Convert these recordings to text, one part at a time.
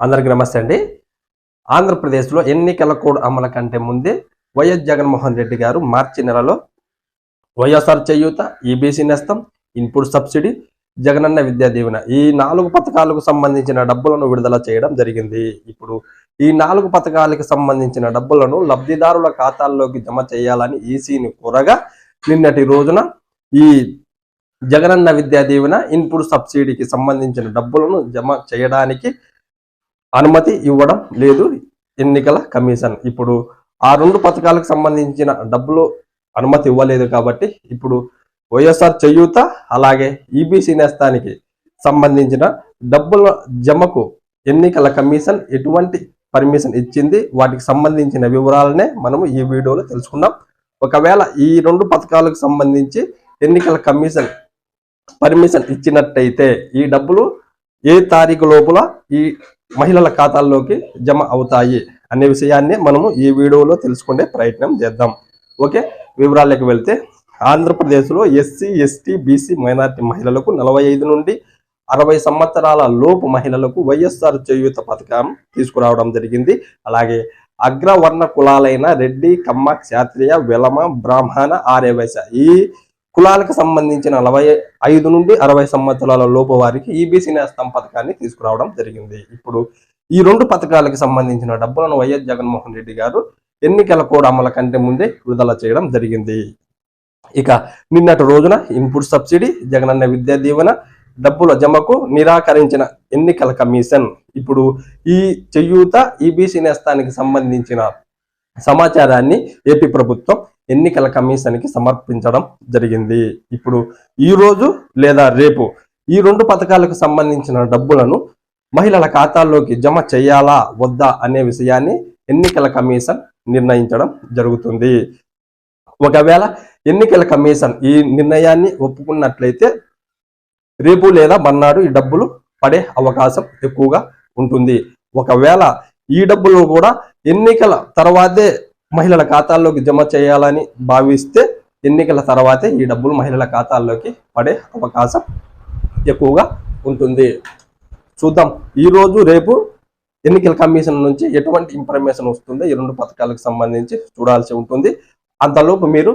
అందరికీ నమస్తే అండి. ఆంధ్రప్రదేశ్లో ఎన్నికల కోడ్ అమలు కంటే ముందే వైఎస్ జగన్మోహన్ రెడ్డి గారు మార్చి నెలలో YSR Cheyutha EBC Nestham input subsidy Jagananna Vidya Deevena ఈ నాలుగు పథకాలకు సంబంధించిన డబ్బులను విడుదల చేయడం జరిగింది. ఇప్పుడు ఈ నాలుగు పథకాలకు సంబంధించిన డబ్బులను లబ్ధిదారుల ఖాతాల్లోకి జమ చేయాలని ఈసీని కోరగా నిన్నటి రోజున ఈ జగనన్న విద్యా దీవెన ఇన్పుట్ సబ్సిడీకి సంబంధించిన డబ్బులను జమ చేయడానికి అనుమతి ఇవ్వడం లేదు. ఎన్నికల కమిషన్ ఇప్పుడు ఆ రెండు పథకాలకు సంబంధించిన డబ్బులు అనుమతి ఇవ్వలేదు కాబట్టి ఇప్పుడు వైఎస్ఆర్ చేయూత అలాగే ఈబీసీ నేస్తానికి సంబంధించిన డబ్బుల జమకు ఎన్నికల కమిషన్ ఎటువంటి పర్మిషన్ ఇచ్చింది? వాటికి సంబంధించిన వివరాలనే మనము ఈ వీడియోలో తెలుసుకుందాం. ఒకవేళ ఈ రెండు పథకాలకు సంబంధించి ఎన్నికల కమిషన్ పర్మిషన్ ఇచ్చినట్టయితే ఈ డబ్బులు ఏ తారీఖు లోపల ఈ మహిళల ఖాతాల్లోకి జమ అవుతాయి అనే విషయాన్ని మనము ఈ వీడియోలో తెలుసుకునే ప్రయత్నం చేద్దాం. ఓకే వివరాలకు వెళ్తే ఆంధ్రప్రదేశ్లో ఎస్సీ ఎస్టీ బీసీ మైనార్టీ మహిళలకు నలభై ఐదు నుండి అరవై సంవత్సరాల లోపు మహిళలకు వైఎస్ఆర్ చేయూత పథకం తీసుకురావడం జరిగింది. అలాగే అగ్రవర్ణ కులాలైన రెడ్డి కమ్మ క్షాత్రియ వెలమ బ్రాహ్మణ ఆర్యవైశ్య ఈ కులాలకు సంబంధించిన నలభై ఐదు నుండి అరవై సంవత్సరాల లోపు వారికి ఈబీసీ నేస్తం పథకాన్ని తీసుకురావడం జరిగింది. ఇప్పుడు ఈ రెండు పథకాలకు సంబంధించిన డబ్బులను వైఎస్ జగన్మోహన్ రెడ్డి గారు ఎన్నికల కోడ్ అమల కంటే ముందే విడుదల చేయడం జరిగింది. ఇక నిన్నటి రోజున ఇన్పుట్ సబ్సిడీ జగనన్న విద్యా దీవెన డబ్బుల జమకు నిరాకరించిన ఎన్నికల కమిషన్. ఇప్పుడు ఈ చేయూత ఈబీసీ నేస్తానికి సంబంధించిన సమాచారాన్ని ఏపీ ప్రభుత్వం ఎన్నికల కమిషన్కి సమర్పించడం జరిగింది. ఇప్పుడు ఈరోజు లేదా రేపు ఈ రెండు పథకాలకు సంబంధించిన డబ్బులను మహిళల ఖాతాల్లోకి జమ చేయాలా వద్దా అనే విషయాన్ని ఎన్నికల కమిషన్ నిర్ణయించడం జరుగుతుంది. ఒకవేళ ఎన్నికల కమిషన్ ఈ నిర్ణయాన్ని ఒప్పుకున్నట్లయితే రేపు లేదా మర్నాడు ఈ డబ్బులు పడే అవకాశం ఎక్కువగా ఉంటుంది. ఒకవేళ ఈ డబ్బులు కూడా ఎన్నికల తర్వాతే మహిళల ఖాతాల్లోకి జమ చేయాలని భావిస్తే ఎన్నికల తర్వాతే ఈ డబ్బులు మహిళల ఖాతాల్లోకి పడే అవకాశం ఎక్కువగా ఉంటుంది. చూద్దాం. ఈరోజు రేపు ఎన్నికల కమిషన్ నుంచి ఎటువంటి ఇన్ఫర్మేషన్ వస్తుందో? ఈ రెండు పథకాలకు సంబంధించి చూడాల్సి ఉంటుంది. అంతలోపు మీరు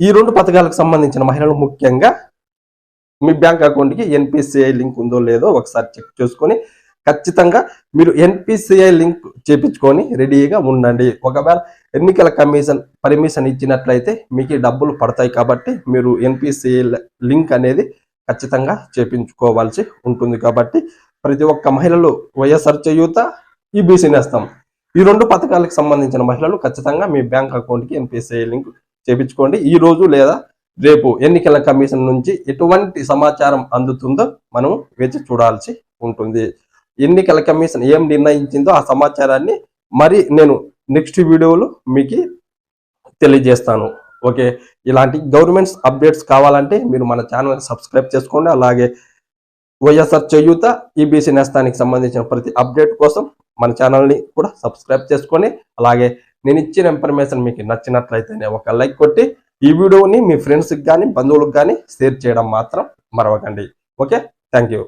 ఈ రెండు పథకాలకు సంబంధించిన మహిళలు ముఖ్యంగా మీ బ్యాంక్ అకౌంట్కి ఎన్పిసిఐ లింక్ ఉందో లేదో ఒకసారి చెక్ చేసుకొని ఖచ్చితంగా మీరు ఎన్పిసిఐ లింక్ చేపించుకొని రెడీగా ఉండండి. ఒకవేళ ఎన్నికల కమిషన్ పర్మిషన్ ఇచ్చినట్లయితే మీకు డబ్బులు పడతాయి కాబట్టి మీరు ఎన్పిసిఐ లింక్ అనేది ఖచ్చితంగా చేపించుకోవాల్సి ఉంటుంది కాబట్టి ప్రతి ఒక్క మహిళలు వైఎస్ఆర్ చేయూత ఈ బీసీ నేస్తాం ఈ రెండు పథకాలకు సంబంధించిన మహిళలు ఖచ్చితంగా మీ బ్యాంక్ అకౌంట్కి ఎన్పిసిఐ లింక్ చేపించుకోండి. ఈ రోజు లేదా రేపు ఎన్నికల కమిషన్ నుంచి ఎటువంటి సమాచారం అందుతుందో మనం వేచి చూడాల్సి ఉంటుంది. ఎన్నికల కమిషన్ ఏం నిర్ణయించిందో ఆ సమాచారాన్ని మరి నేను నెక్స్ట్ వీడియోలో మీకు తెలియజేస్తాను. ఓకే? ఇలాంటి గవర్నమెంట్స్ అప్డేట్స్ కావాలంటే మీరు మన ఛానల్ని సబ్స్క్రైబ్ చేసుకోండి. అలాగే వైఎస్ఆర్ చేయూత ఈబీసీ నేస్తానికి సంబంధించిన ప్రతి అప్డేట్ కోసం మన ఛానల్ని కూడా సబ్స్క్రైబ్ చేసుకొని అలాగే నేను ఇచ్చిన ఇన్ఫర్మేషన్ మీకు నచ్చినట్లయితేనే ఒక లైక్ కొట్టి ఈ వీడియోని మీ ఫ్రెండ్స్కి కానీ బంధువులకు కానీ షేర్ చేయడం మాత్రం మరవకండి. ఓకే? Thank you